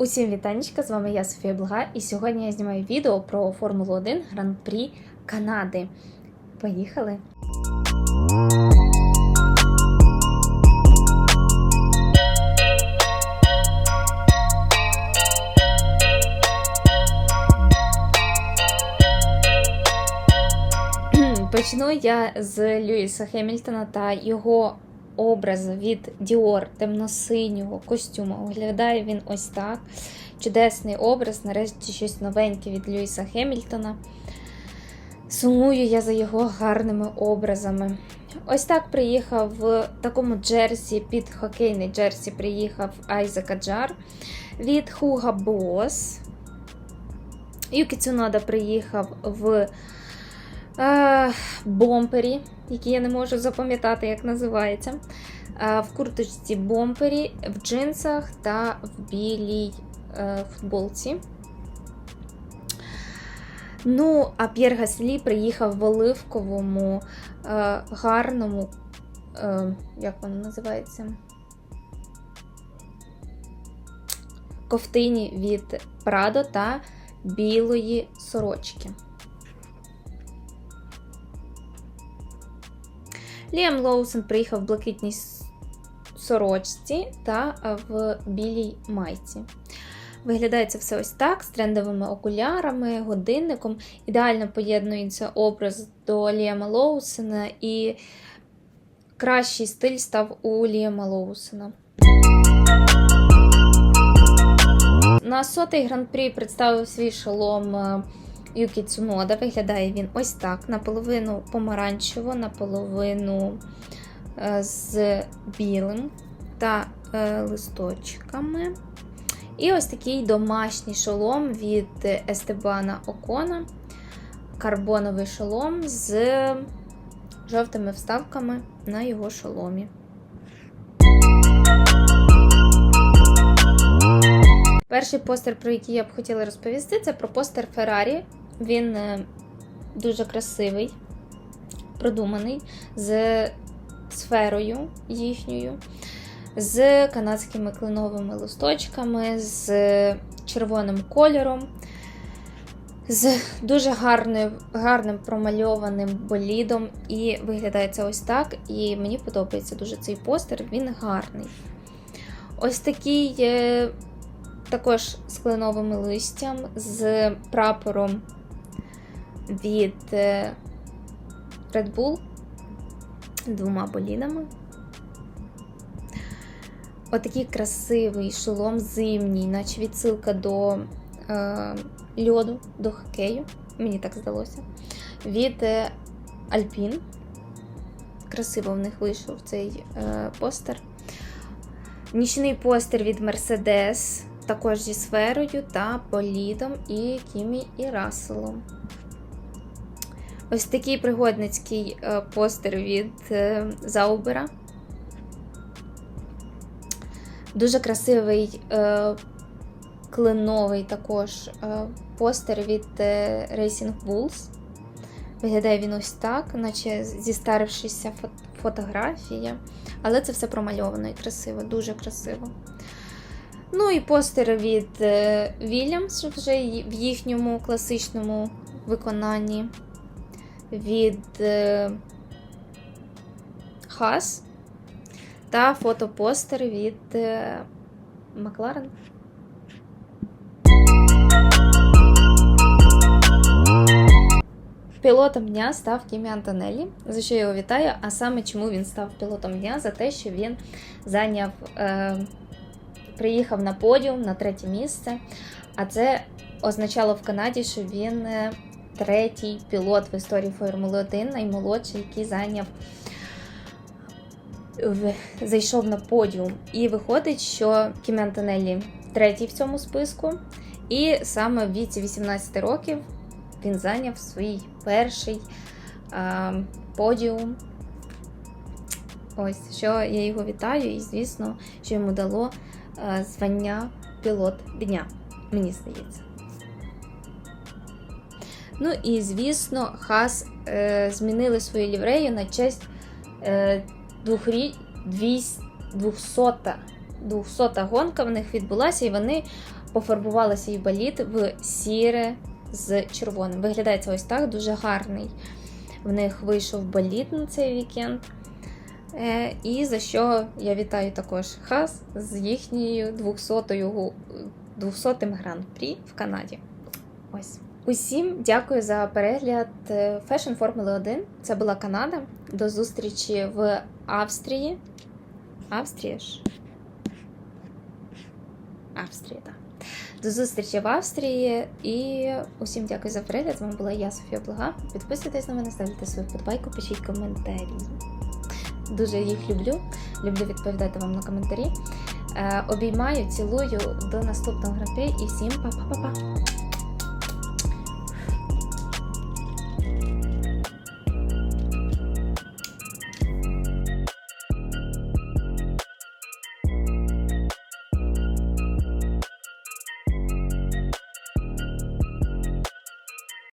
Усім вітанечка, з вами я Софія Блага, і сьогодні я знімаю відео про Формулу 1 Гран-прі Канади. Поїхали! Почну я з Льюіса Хемільтона та його образу від Dior темно-синього костюму. Виглядає він ось так. Чудесний образ, нарешті щось новеньке від Льюіса Хемільтона. Сумую я за його гарними образами. Ось так приїхав в такому джерсі, під хокейний джерсі приїхав Айзека Джар від Хуга Бос. Юкі Цунода приїхав в е, бомпері, який я не можу запам'ятати, як називається. В курточці бомпері, в джинсах та в білій е, футболці. Ну, а П'єр Гаслі приїхав в оливковому, е, гарному, е, як воно називається? Ковтині від Прадо та білої сорочки. Ліам Лоусон приїхав в блакитній сорочці та в білій майці. Виглядає це все ось так: з трендовими окулярами, годинником. Ідеально поєднується образ до Ліама Лоусона, і кращий стиль став у Ліама Лоусона. На сотий гран-прі представив свій шолом Юкі Цунода. Виглядає він ось так: наполовину помаранчево, наполовину е, з білим та е, листочками. І ось такий домашній шолом від Естебана Окона. Карбоновий шолом з жовтими вставками на його шоломі. Перший постер, про який я б хотіла розповісти, це про постер Феррарі. Він е, дуже красивий, продуманий, з сферою їхньою, з канадськими кленовими листочками, з червоним кольором, з дуже гарним, гарним промальованим болідом. І виглядає це ось так. І мені подобається дуже цей постер, він гарний. Ось такий. Е, також з кленовим листям, з прапором від е, Red Bull, двома болідами. Отакий красивий шолом зимній, наче відсилка до е, льоду, до хокею, мені так здалося. Від е, Alpine. Красиво в них вийшов цей е, постер. Нічний постер від Mercedes також зі сферою та полідом і Кімі і Расселом. Ось такий пригодницький е, постер від е, Заубера. Дуже красивий е, кленовий також постер від Racing Bulls. Виглядає він ось так, наче зістарившися фотографія. Але це все промальовано і красиво, дуже красиво. Ну і постер від Williams вже в їхньому класичному виконанні. Від Хас та фотопостер від Макларен. Пілотом дня став Кімі Антонелі, за що я його вітаю. А саме чому він став пілотом дня? За те, що він зайняв. Е приїхав на подіум на третє місце. А це означало в Канаді, що він е, третій пілот в історії Формули 1, наймолодший, який зайняв. Зайшов на подіум. І виходить, що Кім Антонеллі третій в цьому списку. І саме в віці 18 років він зайняв свій перший а, подіум. Ось, що я його вітаю, і, звісно, що йому дало звання пілот дня, мені здається. Ну і, звісно, Хас е, змінили свою ліврею на честь е, 200 200 гонка в них відбулася, і вони пофарбувала свій болід в сіре з червоним. Виглядає це ось так, дуже гарний. В них вийшов болід на цей вікенд. Е, І за що я вітаю також Хас з їхньою 200-ю 200-м гран-прі в Канаді. Ось. Усім дякую за перегляд е, Fashion Формули 1. Це була Канада. До зустрічі в Австрії. Австрія ж. Австрія, так. До зустрічі в Австрії і усім дякую за перегляд. З вами була я, Софія Блага. Підписуйтесь на мене, ставте свою вподобайку, пишіть коментарі. Дуже їх люблю. Люблю відповідати вам на коментарі. Е, обіймаю, цілую до наступного гран-прі і всім па-па-па-па!